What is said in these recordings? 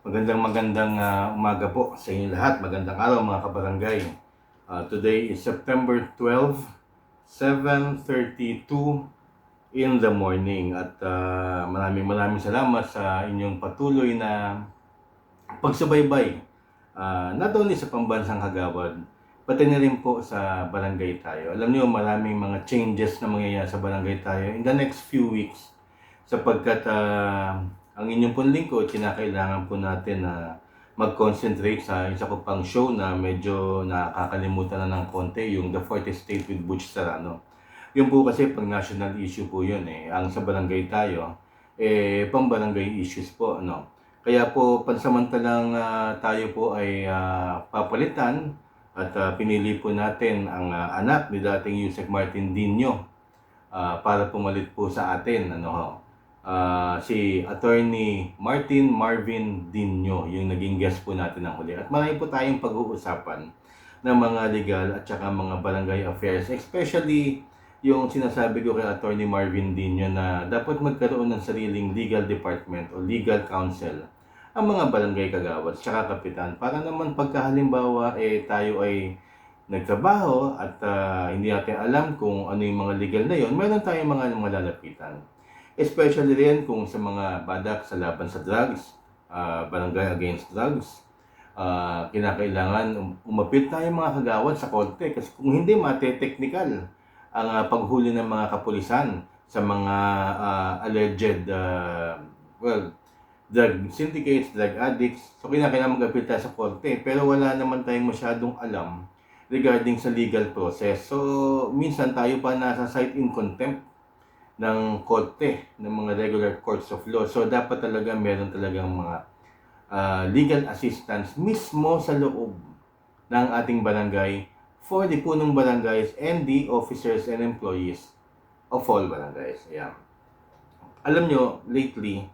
Magandang magandang ah, umaga po sa inyo lahat. Magandang araw mga kabarangay. Ah, today is September 12, 7.32 in the morning. At ah, maraming maraming salamat sa inyong patuloy na pagsubaybay. Ah, not only sa pambansang kagawad, pati na rin po sa barangay tayo. Alam niyo maraming mga changes na mangyayari sa barangay tayo in the next few weeks sapagkat ah, ang inyong pong lingkod, kinakailangan po natin na mag-concentrate sa isa ko pang show na medyo nakakalimutan na ng konti, yung The 40 State with Butch Serrano. Yun po kasi pang national issue po yun eh. Ang sa barangay tayo, eh, pang barangay issues po, ano. Kaya po, pansamantalang ah, tayo po ay ah, papalitan at ah, pinili po natin ang ah, anak ni dating Yusek Martin Dino ah, para pumalit po sa atin, ano ho. Ah, si Attorney Martin Marvin Dino, yung naging guest po natin ng huli. At marami po tayong pag-uusapan ng mga legal at saka mga barangay affairs, especially yung sinasabi ko kay Attorney Marvin Dino na dapat magkaroon ng sariling legal department o legal counsel ang mga barangay kagawad at kapitan para naman pagkahalimbawa eh tayo ay nagtrabaho at ah, hindi natin alam kung ano yung mga legal na yon, meron tayong mga malalapitan. Especially rin kung sa mga badak sa laban sa drugs, ah, barangay against drugs, ah, kinakailangan um- umapit tayo mga kagawad sa korte kasi kung hindi mate-technical ang ah, paghuli ng mga kapulisan sa mga ah, alleged ah, well drug syndicates, drug addicts. So kinakailangan mag-appeal tayo sa korte pero wala naman tayong masyadong alam regarding sa legal process. So minsan tayo pa nasa site in contempt ng korte, ng mga regular courts of law. So dapat talaga meron talagang mga ah, legal assistance mismo sa loob ng ating barangay for the punong barangays and the officers and employees of all barangays. Ayan. Alam nyo, lately,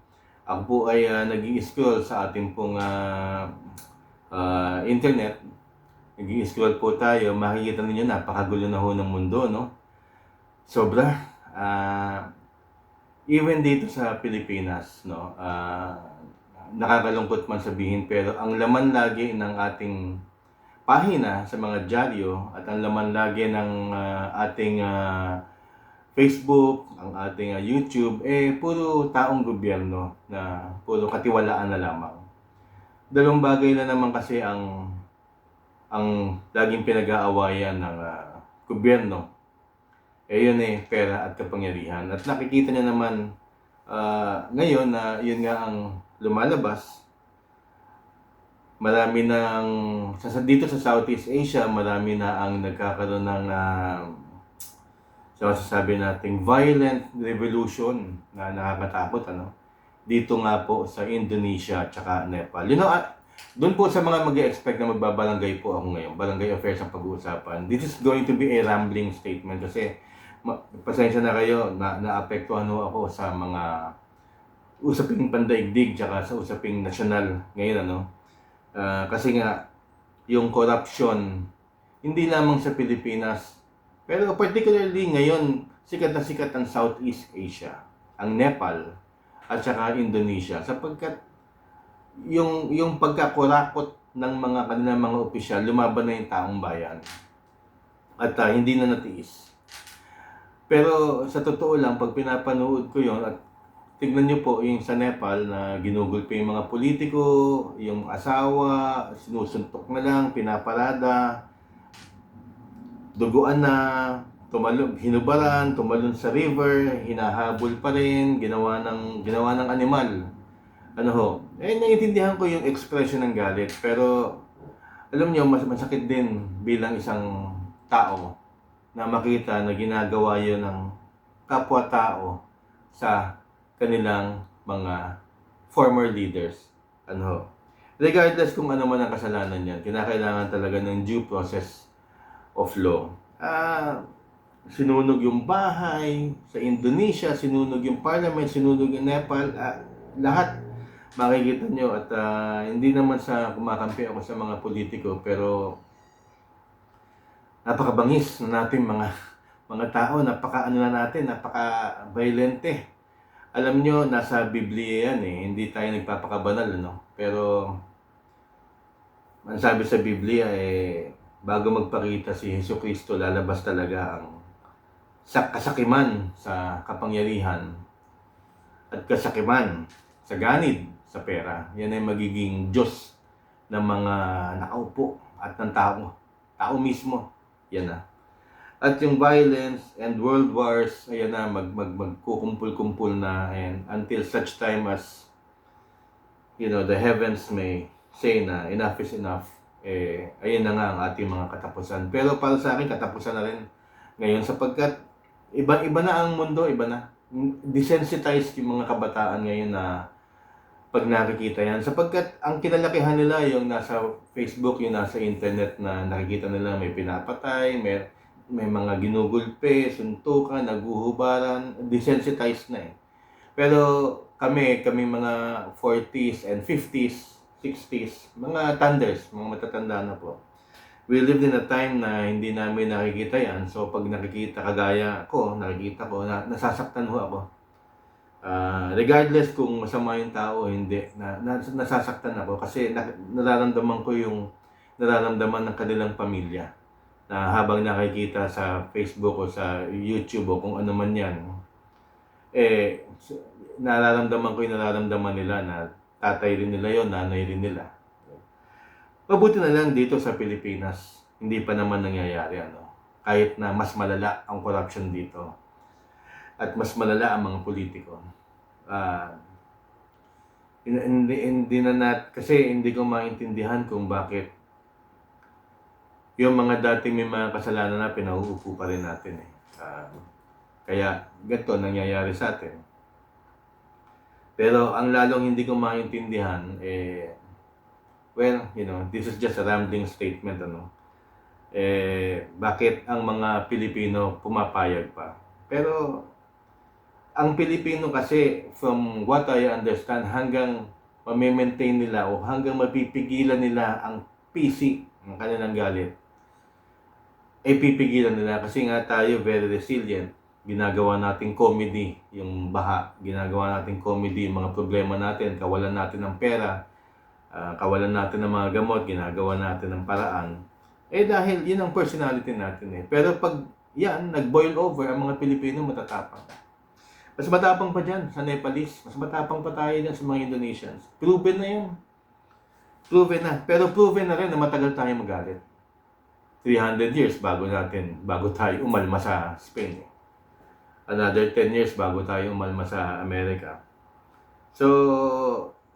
ako po ay uh, nag-i-scroll sa ating pong ah, ah, internet. Nag-i-scroll po tayo. Makikita ninyo, napakagulo na ho ng mundo, no? Sobra. Ah, even dito sa Pilipinas, no? ah, nakakalungkot man sabihin, pero ang laman lagi ng ating pahina sa mga dyaryo at ang laman lagi ng ah, ating ah, Facebook, ang ating ah, YouTube, eh puro taong gobyerno na puro katiwalaan na lamang. Dalawang bagay na naman kasi ang ang laging pinag-aawayan ng ah, gobyerno. Eh yun eh, pera at kapangyarihan. At nakikita niya naman ah, ngayon na yun nga ang lumalabas. Marami ng, sa, sa- dito sa Southeast Asia, marami na ang nagkakaroon ng ah, so sasabi nating violent revolution na nakakatakot ano dito nga po sa Indonesia at saka Nepal. You know, ah, doon po sa mga mag expect na magbabarangay po ako ngayon, barangay affairs ang pag-uusapan. This is going to be a rambling statement kasi pasensya na kayo na naapektuhan ako sa mga usaping pandaigdig tsaka sa usaping nasyonal ngayon ano. Ah, kasi nga yung corruption hindi lamang sa Pilipinas pero particularly ngayon, sikat na sikat ang Southeast Asia, ang Nepal, at saka Indonesia sapagkat yung yung pagkakurakot ng mga kanilang mga opisyal lumaban na yung taong bayan at ah, hindi na natiis. Pero sa totoo lang, pag pinapanood ko yon at tignan nyo po yung sa Nepal na ginugulpi yung mga politiko, yung asawa, sinusuntok na lang, pinaparada, duguan na, tumalon, hinubaran, tumalon sa river, hinahabol pa rin, ginawa ng, ginawa ng animal. Ano ho, eh naiintindihan ko yung expression ng galit, pero alam niyo mas masakit din bilang isang tao na makita na ginagawa yun ng kapwa-tao sa kanilang mga former leaders. Ano. Regardless kung ano man ang kasalanan niyan, kinakailangan talaga ng due process of law. Ah, sinunog yung bahay sa Indonesia, sinunog yung parliament, sinunog yung Nepal, ah, lahat makikita nyo at ah, hindi naman sa kumakampi ako sa mga politiko pero napakabangis na natin mga mga tao, napaka ano na natin, napaka violente alam nyo, nasa Biblia yan eh. Hindi tayo nagpapakabanal, ano? Pero, ang sabi sa Biblia eh, bago magpakita si Hesus Kristo, lalabas talaga ang sa kasakiman sa kapangyarihan at kasakiman sa ganid sa pera. Yan ay magiging Diyos ng mga nakaupo at ng tao. Tao mismo. Yan na. At yung violence and world wars, ayan na, mag, mag, magkukumpul-kumpul na and until such time as you know, the heavens may say na enough is enough, eh, ayun na nga ang ating mga katapusan. Pero para sa akin, katapusan na rin ngayon sapagkat iba, iba na ang mundo, iba na. Desensitized yung mga kabataan ngayon na pag nakikita yan. Sapagkat ang kinalakihan nila yung nasa Facebook, yung nasa internet na nakikita nila may pinapatay, may, may mga ginugulpe, suntukan, naguhubaran, desensitized na eh. Pero kami, kami mga 40s and 50s, 60s, mga thunders, mga matatanda na po. We lived in a time na hindi namin nakikita yan. So pag nakikita kagaya ko, nakikita ko, na, nasasaktan ho ako. Ah, regardless kung masama yung tao o hindi, na, na, nasasaktan ako kasi na, nararamdaman ko yung nararamdaman ng kanilang pamilya na habang nakikita sa Facebook o sa YouTube o kung ano man yan, eh, nararamdaman ko yung nararamdaman nila na tatay rin nila yon nanay rin nila. Mabuti na lang dito sa Pilipinas, hindi pa naman nangyayari ano. Kahit na mas malala ang corruption dito at mas malala ang mga politiko. Ah, hindi, hindi, na nat, kasi hindi ko maintindihan kung bakit yung mga dating may mga kasalanan na pinauupo pa rin natin eh. Ah, kaya ganito nangyayari sa atin. Pero ang lalong hindi ko maintindihan, eh, well, you know, this is just a rambling statement, ano. Eh, bakit ang mga Pilipino pumapayag pa? Pero, ang Pilipino kasi, from what I understand, hanggang mamimaintain nila o hanggang mapipigilan nila ang PC, ang kanilang galit, eh pipigilan nila kasi nga tayo very resilient ginagawa nating comedy yung baha, ginagawa nating comedy yung mga problema natin, kawalan natin ng pera, ah, kawalan natin ng mga gamot, ginagawa natin ng paraan. Eh dahil yun ang personality natin eh. Pero pag yan, nag-boil over, ang mga Pilipino matatapang. Mas matapang pa dyan sa Nepalese, mas matapang pa tayo dyan sa mga Indonesians. Proven na yun. Proven na. Pero proven na rin na matagal tayo magalit. 300 years bago natin, bago tayo umalma sa Spain. another 10 years bago tayo umalma sa Amerika. So,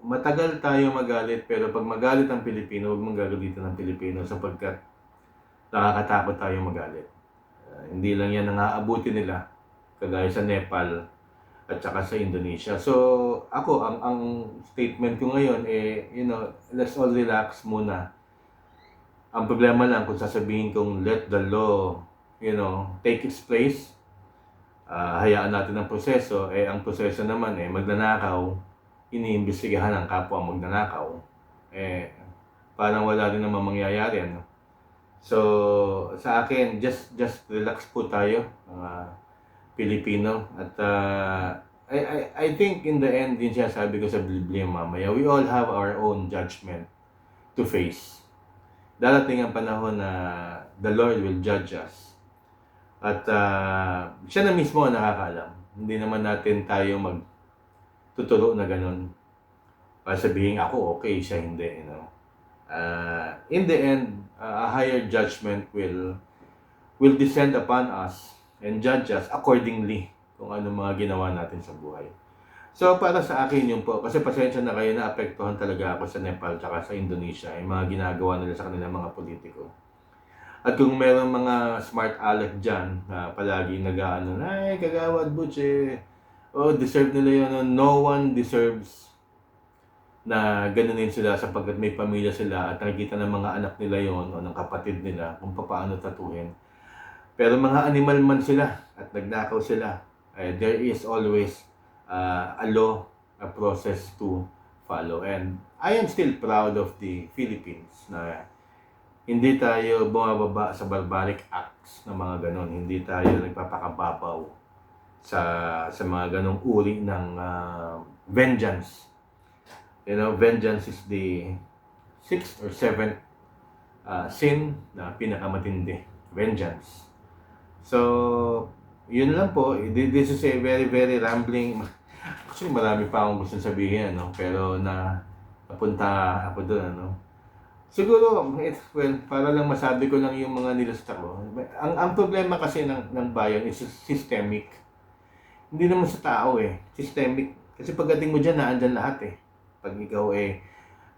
matagal tayo magalit, pero pag magalit ang Pilipino, huwag mong gagalitan ng Pilipino sapagkat nakakatakot tayo magalit. Uh, hindi lang yan ang aabuti nila, kagaya sa Nepal at saka sa Indonesia. So, ako, ang, ang statement ko ngayon, eh, you know, let's all relax muna. Ang problema lang kung sasabihin kong let the law, you know, take its place, ah, hayaan natin ang proseso, eh ang proseso naman eh magnanakaw, iniimbestigahan ng kapwa magnanakaw, eh parang wala rin naman mangyayari ano. So sa akin just just relax po tayo mga Pilipino at ah, I, I I think in the end din siya sabi ko sa Biblia mamaya, we all have our own judgment to face. Darating ang panahon na the Lord will judge us. At ah, siya na mismo ang nakakaalam. Hindi naman natin tayo mag tuturo na ganun. Para sabihin ako okay, siya hindi. You know? Ah, in the end, ah, a higher judgment will will descend upon us and judge us accordingly kung ano mga ginawa natin sa buhay. So, para sa akin yun po, kasi pasensya na kayo na apektuhan talaga ako sa Nepal at sa Indonesia, yung mga ginagawa nila sa kanilang mga politiko. At kung meron mga smart aleck dyan na palagi nag-ano, ay, kagawad butche, oh, deserve nila yun. No one deserves na ganunin sila sapagkat may pamilya sila at nakikita ng mga anak nila yon o ng kapatid nila kung paano tatuhin. Pero mga animal man sila at nagnakaw sila, eh, there is always uh, a law, a process to follow. And I am still proud of the Philippines na hindi tayo bumababa sa barbaric acts ng mga ganon. Hindi tayo nagpapakababaw sa sa mga ganong uri ng ah, vengeance. You know, vengeance is the sixth or seventh ah, sin na pinakamatindi. Vengeance. So, yun lang po. This is a very, very rambling. Actually, marami pa akong gusto sabihin, ano? Pero na napunta ako doon, ano? Siguro, it, well, para lang masabi ko lang yung mga nilista ko. Ang, ang problema kasi ng, ng bayan is systemic. Hindi naman sa tao eh. Systemic. Kasi pagdating mo dyan, naandyan lahat eh. Pag ikaw eh,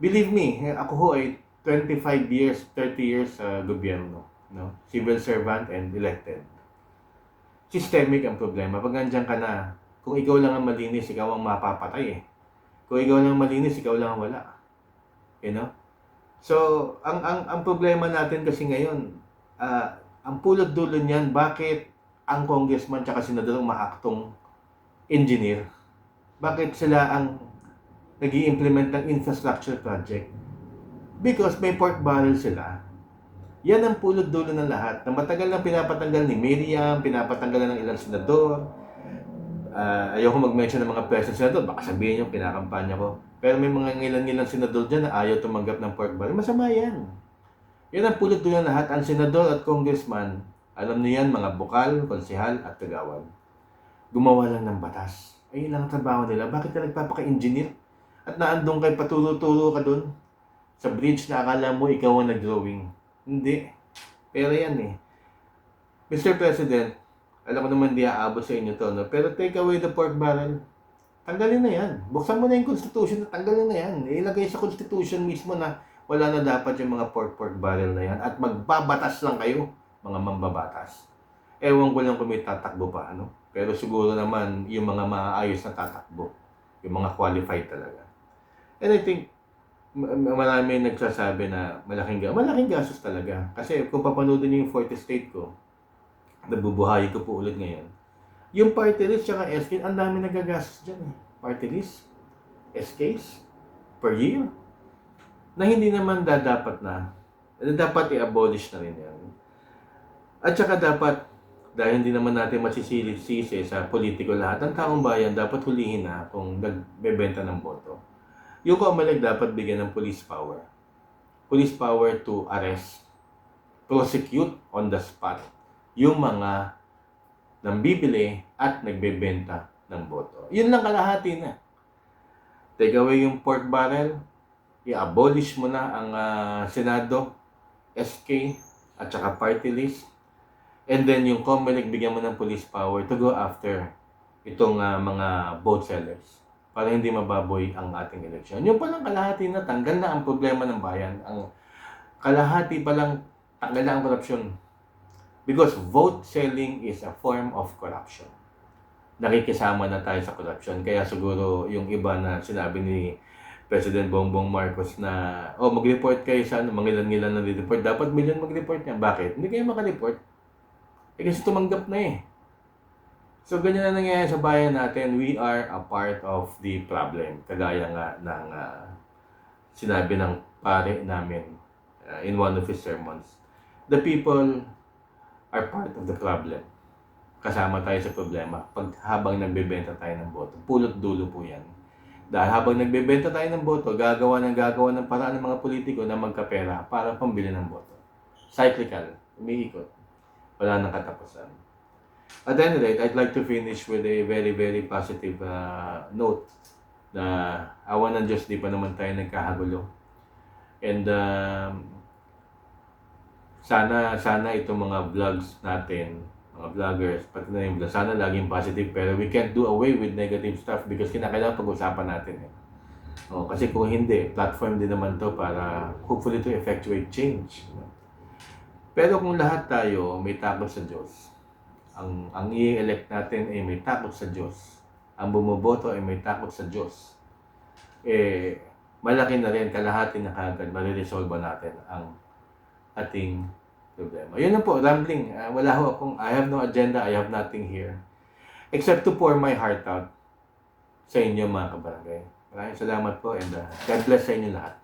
believe me, eh, ako ho ay 25 years, 30 years sa gobyerno. No? Civil servant and elected. Systemic ang problema. Pag nandyan ka na, kung ikaw lang ang malinis, ikaw ang mapapatay eh. Kung ikaw lang ang malinis, ikaw lang ang wala. You know? So, ang ang ang problema natin kasi ngayon, ah, ang pulot dulo niyan, bakit ang congressman tsaka senador ang maaktong engineer? Bakit sila ang nag implement ng infrastructure project? Because may pork barrel sila. Yan ang pulot dulo ng lahat. Na matagal nang pinapatanggal ni Miriam, pinapatanggal na ng ilang senador. Ah, ayoko mag-mention ng mga president senador, baka sabihin yung kinakampanya ko. Pero may mga ngilan-ngilang senador dyan na ayaw tumanggap ng pork barrel. Masama yan. Yan ang pulot doon ng lahat. Ang senador at congressman, alam niyo yan, mga bukal, konsihal, at kagawad. Gumawa lang ng batas. Ay, yun lang ang trabaho nila. Bakit ka nagpapaka-engineer? At naandong kay paturo-turo ka doon sa bridge na akala mo ikaw ang nag-drawing. Hindi. Pero yan eh. Mr. President, alam ko naman di aabot sa inyo to, no? pero take away the pork barrel. Tanggalin na yan. Buksan mo na yung constitution, tanggalin na yan. Ilagay sa constitution mismo na wala na dapat yung mga pork-pork barrel na yan at magbabatas lang kayo, mga mambabatas. Ewan ko lang kung may tatakbo pa, ano? Pero siguro naman yung mga maayos na tatakbo, yung mga qualified talaga. And I think marami nagsasabi na malaking ga malaking gastos talaga. Kasi kung papanoodin niyo yung Forte State ko, nabubuhay ko po ulit ngayon. Yung party list tsaka SK, ang dami nagagastos dyan eh. Party list, SKs, per year. Na hindi naman dapat na, dapat i-abolish na rin yan. At saka dapat, dahil hindi naman natin masisisi sa politiko lahat, ang taong bayan dapat hulihin na kung nagbebenta ng boto. Yung COMELEC dapat bigyan ng police power. Police power to arrest, prosecute on the spot yung mga nang bibili at nagbebenta ng boto. Yun lang kalahati na. Take away yung pork barrel, i-abolish mo na ang ah, Senado, SK, at saka party list. And then yung COMELEC, bigyan mo ng police power to go after itong ah, mga vote sellers para hindi mababoy ang ating eleksyon. Yung palang kalahati na, tanggal na ang problema ng bayan. Ang kalahati palang tanggal na ang korupsyon. Because vote selling is a form of corruption. Nakikisama na tayo sa corruption. Kaya siguro yung iba na sinabi ni President Bongbong Marcos na, oh, mag-report kayo sa ano, mangilan-ngilan na report Dapat million mag-report niya. Bakit? Hindi kayo makareport. Eh kasi tumanggap na eh. So, ganyan na nangyayari sa bayan natin. We are a part of the problem. Kagaya nga ng ah, sinabi ng pare namin ah, in one of his sermons. The people are part of the problem. Kasama tayo sa problema pag habang nagbebenta tayo ng boto. Pulot dulo po yan. Dahil habang nagbebenta tayo ng boto, gagawa ng gagawa ng paraan ng mga politiko na magkapera para pambili ng boto. Cyclical. Umiikot. Wala nang katapusan. At any rate, I'd like to finish with a very, very positive uh, note na awa ng Diyos, di pa naman tayo nagkahagulo. And um, sana sana itong mga vlogs natin, mga vloggers, pati na yung vlog, sana laging positive pero we can't do away with negative stuff because kinakailangan pag-usapan natin eh. Oh, kasi kung hindi, platform din naman to para hopefully to effectuate change. Pero kung lahat tayo may takot sa Diyos, ang ang i-elect natin ay may takot sa Diyos, ang bumoboto ay may takot sa Diyos, eh, malaki na rin, kalahati na kagad, mariresolve natin ang ating problema. Yun na po, rambling. Ah, wala ho akong, I have no agenda, I have nothing here. Except to pour my heart out sa inyo mga kabarangay. Maraming salamat po and uh, God bless sa inyo lahat.